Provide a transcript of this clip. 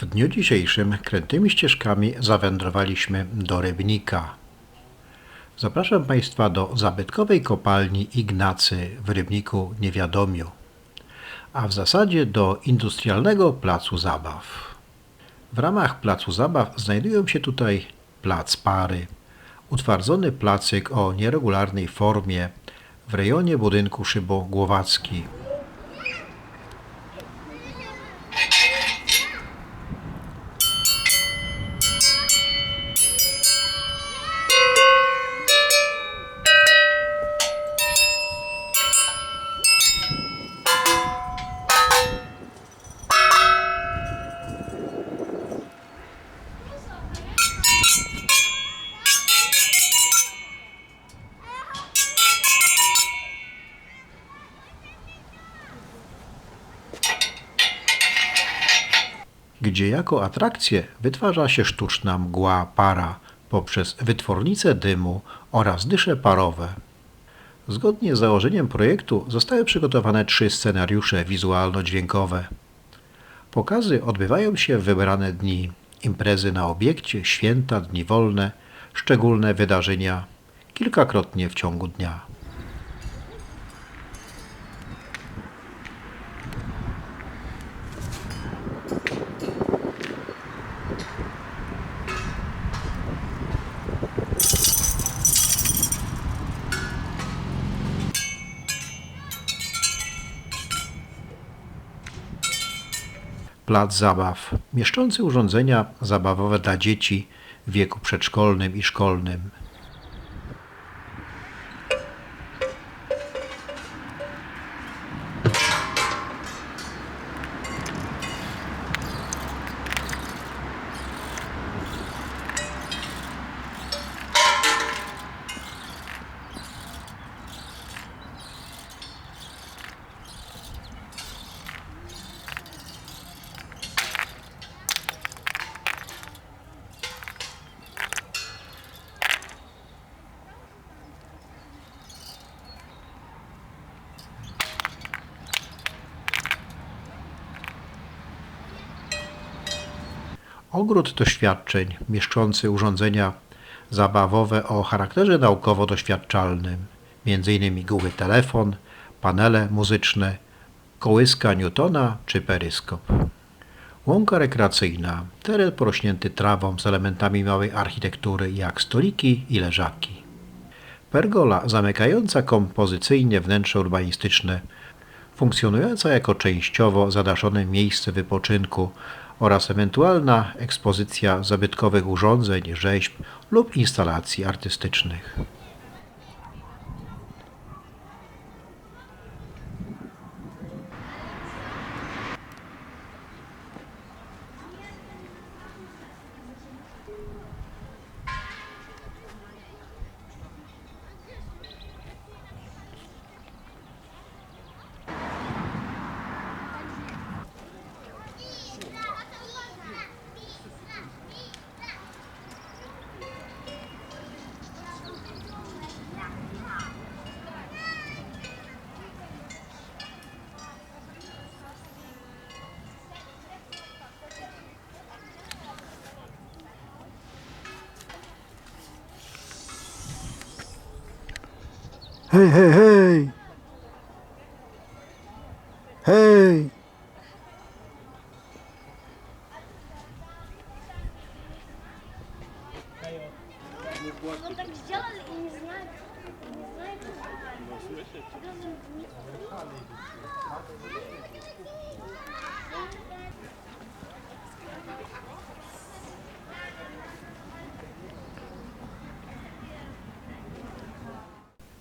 W dniu dzisiejszym krętymi ścieżkami zawędrowaliśmy do Rybnika. Zapraszam Państwa do zabytkowej kopalni Ignacy w Rybniku Niewiadomiu, a w zasadzie do industrialnego placu zabaw. W ramach placu zabaw znajdują się tutaj plac Pary, utwardzony placyk o nieregularnej formie w rejonie budynku Szybogłowacki. Gdzie jako atrakcję wytwarza się sztuczna mgła para poprzez wytwornicę dymu oraz dysze parowe. Zgodnie z założeniem projektu zostały przygotowane trzy scenariusze wizualno-dźwiękowe. Pokazy odbywają się w wybrane dni, imprezy na obiekcie, święta, dni wolne, szczególne wydarzenia kilkakrotnie w ciągu dnia. Plac zabaw, mieszczący urządzenia zabawowe dla dzieci w wieku przedszkolnym i szkolnym. Ogród doświadczeń mieszczący urządzenia zabawowe o charakterze naukowo-doświadczalnym, m.in. Google telefon, panele muzyczne, kołyska Newtona czy peryskop. Łąka rekreacyjna, teren porośnięty trawą z elementami małej architektury jak stoliki i leżaki. Pergola zamykająca kompozycyjnie wnętrze urbanistyczne, funkcjonująca jako częściowo zadaszone miejsce wypoczynku oraz ewentualna ekspozycja zabytkowych urządzeń, rzeźb lub instalacji artystycznych. Hej, hej, hej! Hej! Ну так сделали и не знаю. Не знаю,